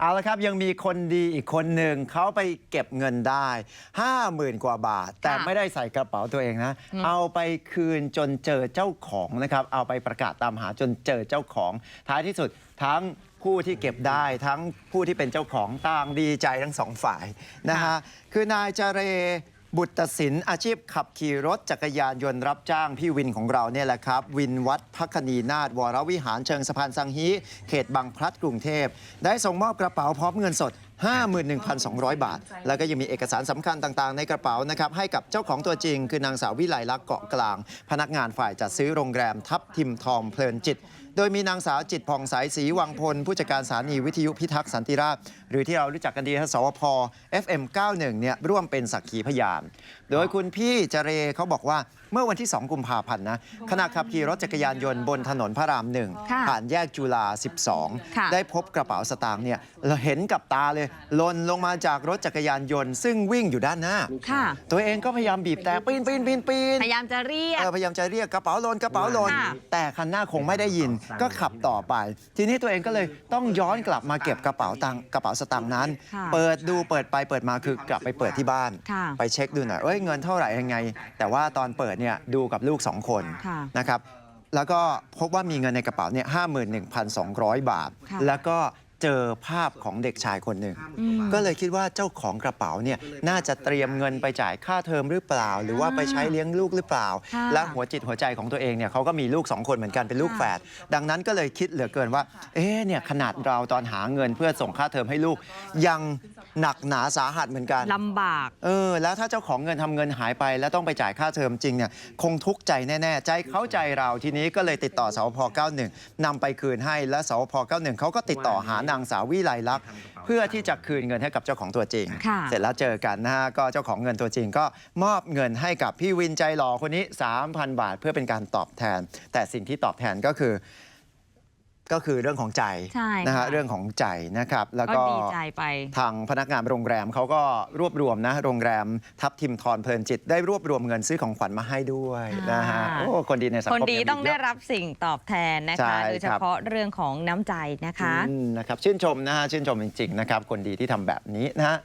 เอาละครับยังมีคนดีอีกคนหนึ่งเขาไปเก็บเงินได้ 50,000 กว่าบาท แต่ไม่ได้ใส่กระเป๋าตัวเองนะ เอาไปคืนจนเจอเจ้าของนะครับ เอาไปประกาศตามหาจนเจอเจ้าของ ท้ายที่สุดทั้งผู้ที่เก็บได้ทั้งผู้ที่เป็นเจ้าของต่างดีใจทั้งสองฝ่ายนะฮะคือนายเจเร บุตรศิลป์อาชีพขับขี่รถจักรยานยนต์รับจ้างพี่วินของเราเนี่ยแหละครับ วินวัดพักคณีนาฏวรวิหารเชิงสะพานสังฮีเขตบางพลัดกรุงเทพ ได้ส่งมอบกระเป๋าพร้อมเงินสด 51,200 บาท แล้วก็ยังมีเอกสารสำคัญต่าง ๆ ในกระเป๋านะครับให้กับเจ้าของตัวจริง คือนางสาววิไลลักษณ์เกาะกลาง พนักงานฝ่ายจัดซื้อโรงแรมทับทิมทองเพลินจิต โดยมีนางสาวจิตผ่องใสศรีวังพล ผู้จัดการสถานีวิทยุพิทักษ์สันติราษฎร์หรือที่เรารู้จักกันดีนะสวพ FM 91เนี่ยร่วมเป็นสักขีพยาน โดยคุณพี่เจเรเขาบอกว่าเมื่อวันที่ 2 กุมภาพันธ์นะขณะขับขี่รถจักรยานยนต์บนถนนพระรามหนึ่งค่ะผ่านแยกจุฬาค่ะ12 ได้พบกระเป๋าสตางค์เนี่ยเราเห็นกับตาเลยหล่นลงมาจากรถจักรยานยนต์ซึ่งวิ่งอยู่ด้านหน้า ค่ะ ตัวเองก็พยายามบีบแต่ปีนปีนปีนปีนพยายามจะเรียก เออพยายามจะเรียกกระเป๋าหลนกระเป๋าหลนค่ะแต่คันหน้าคงไม่ได้ยินก็ขับต่อไป ทีนี้ตัวเองก็เลยต้องย้อนกลับมาเก็บกระเป๋าตังค์กระเป๋าสตางค์นั้น ค่ะเปิดดูเปิดไปเปิดมาคือกลับไปเปิดที่บ้าน ค่ะไปเช็คดูหน่อยเอ้ยเงินเท่าไหร่ยังไง แต่ว่าตอนเปิดเนี่ยดูกับลูกสองคนค่ะ นะครับ แล้วก็พบว่ามีเงินในกระเป๋าเนี่ยห้าหมื่นหนึ่งพันสองร้อยบาท ค่ะ แล้วก็ เจอภาพของเด็กชายคนหนึ่ง ก็เลยคิดว่าเจ้าของกระเป๋าเนี่ยน่าจะเตรียมเงินไปจ่ายค่าเทอมหรือเปล่า หรือว่าไปใช้เลี้ยงลูกหรือเปล่าค่ะและหัวจิตหัวใจของตัวเองเนี่ยเขาก็มีลูกสองคนเหมือนกันเป็นลูกแฝดดังนั้นก็เลยคิดเหลือเกินว่า เอ๊ะเนี่ยขนาดเราตอนหาเงินเพื่อส่งค่าเทอมให้ลูก ยังหนักหนาสาหัสเหมือนกันลำบากเออแล้วถ้าเจ้าของเงินทำเงินหายไป แล้วต้องไปจ่ายค่าเทอมจริงเนี่ยคงทุกข์ใจแน่ๆใจเขาใจเราทีนี้ก็เลยติดต่อสวพ91นำไปคืนให้และสวพ91เขาก็ติดต่อหานางสาววิไลลักษณ์เพื่อที่จะคืนเงินให้กับเจ้าของตัวจริงค่ะเสร็จแล้วเจอกันนะฮะก็เจ้าของเงินตัวจริงก็มอบเงินให้กับพี่วินใจหล่อคนนี้ 3,000 บาท เพื่อเป็นการตอบแทน แต่สิ่งที่ตอบแทนก็คือ ก็คือเรื่องของใจใช่นะฮะค่ะเรื่องของใจนะครับ แล้วก็ก็ดีใจไป ทางพนักงานโรงแรมเขาก็รวบรวมนะ โรงแรมทับทิมทรเพลินจิต ได้รวบรวมเงินซื้อของขวัญมาให้ด้วยนะฮะค่ะโอ้คนดีในสังคคมนดียังมีต้องได้เยะรับสิ่งตอบแทนนะใช่คะโดยเฉครับพาะเรื่องของน้ำใจนะคะอืมนะครับชื่นชมนะฮะชื่นชมจริงๆนะครับคนดีที่ทำแบบนี้นะฮะ